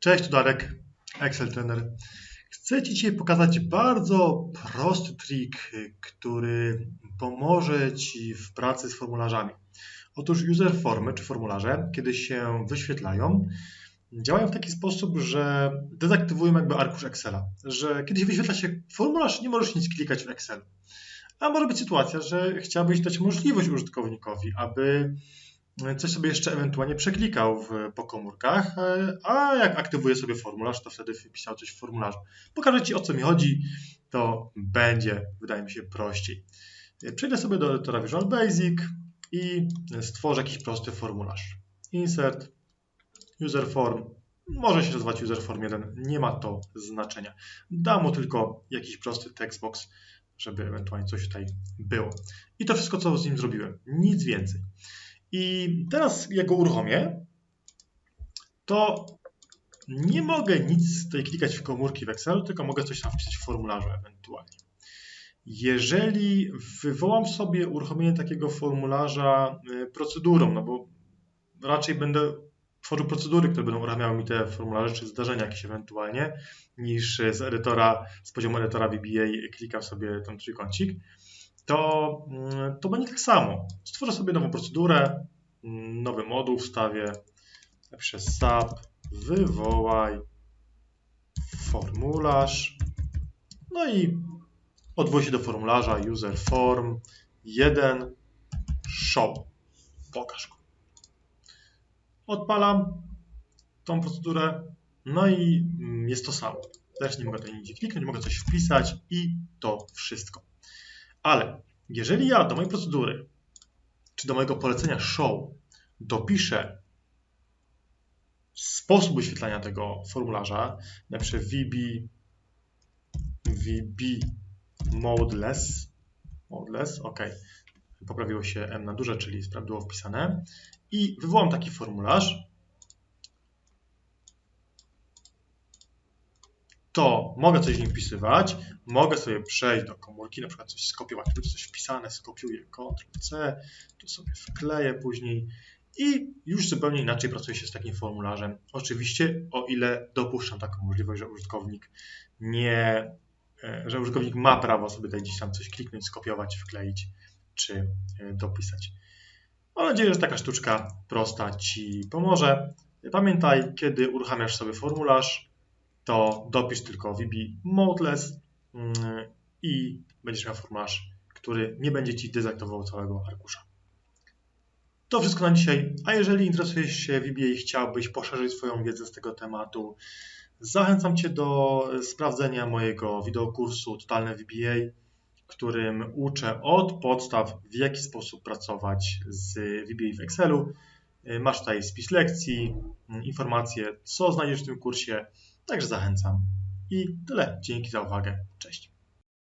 Cześć, tu Darek, Excel Trainer. Chcę Ci dzisiaj pokazać bardzo prosty trik, który pomoże Ci w pracy z formularzami. Otóż user formy czy formularze, kiedy się wyświetlają, działają w taki sposób, że dezaktywują jakby arkusz Excela. Że kiedy wyświetla się formularz, nie możesz nic klikać w Excelu. A może być sytuacja, że chciałbyś dać możliwość użytkownikowi, aby coś sobie jeszcze ewentualnie przeklikał w, po komórkach, e, a jak aktywuję sobie formularz, to wtedy wpisał coś w formularzu. Pokażę Ci o co mi chodzi, to będzie, wydaje mi się, prościej. Przejdę sobie do edytora Visual Basic i stworzę jakiś prosty formularz. Insert, user form, może się nazywać user form 1, nie ma to znaczenia. Dam mu tylko jakiś prosty textbox, żeby ewentualnie coś tutaj było. I to wszystko, co z nim zrobiłem, nic więcej. I teraz jak go uruchomię, to nie mogę nic tutaj klikać w komórki w Excelu, tylko mogę coś tam wpisać w formularzu ewentualnie. Jeżeli wywołam sobie uruchomienie takiego formularza y, procedurą, no bo raczej będę tworzył procedury, które będą uruchamiały mi te formularze, czy zdarzenia jakieś ewentualnie, niż z edytora, z poziomu edytora VBA klikam sobie ten trójkącik, to, mm, to będzie tak samo. Stworzę sobie nową procedurę, mm, nowy moduł wstawię, przez SAP, wywołaj formularz, no i odwołuję się do formularza user form 1 show. Pokaż go. Odpalam tą procedurę, no i mm, jest to samo. Też nie mogę tutaj nigdzie kliknąć, mogę coś wpisać i to wszystko. Ale jeżeli ja do mojej procedury, czy do mojego polecenia show dopiszę sposób wyświetlania tego formularza, na przykład VB, VB modeless, modeless, ok, poprawiło się M na duże, czyli było wpisane i wywołam taki formularz, to mogę coś w nim wpisywać, mogę sobie przejść do komórki, na przykład coś skopiować, tu coś wpisane, skopiuję, Ctrl-C, tu sobie wkleję później i już zupełnie inaczej pracuje się z takim formularzem. Oczywiście o ile dopuszczam taką możliwość, że użytkownik nie, e, że użytkownik ma prawo sobie tutaj gdzieś tam coś kliknąć, skopiować, wkleić czy e, dopisać. Mam nadzieję, że taka sztuczka prosta Ci pomoże. Pamiętaj, kiedy uruchamiasz sobie formularz, to dopisz tylko VB modeless mm, i będziesz miał formularz, który nie będzie Ci dezaktywował całego arkusza. To wszystko na dzisiaj, a jeżeli interesujesz się VBA i chciałbyś poszerzyć swoją wiedzę z tego tematu, zachęcam Cię do sprawdzenia mojego wideokursu Totalne VBA, którym uczę od podstaw, w jaki sposób pracować z VBA w Excelu. Masz tutaj spis lekcji, informacje, co znajdziesz w tym kursie, Także zachęcam. I tyle. Dzięki za uwagę. Cześć.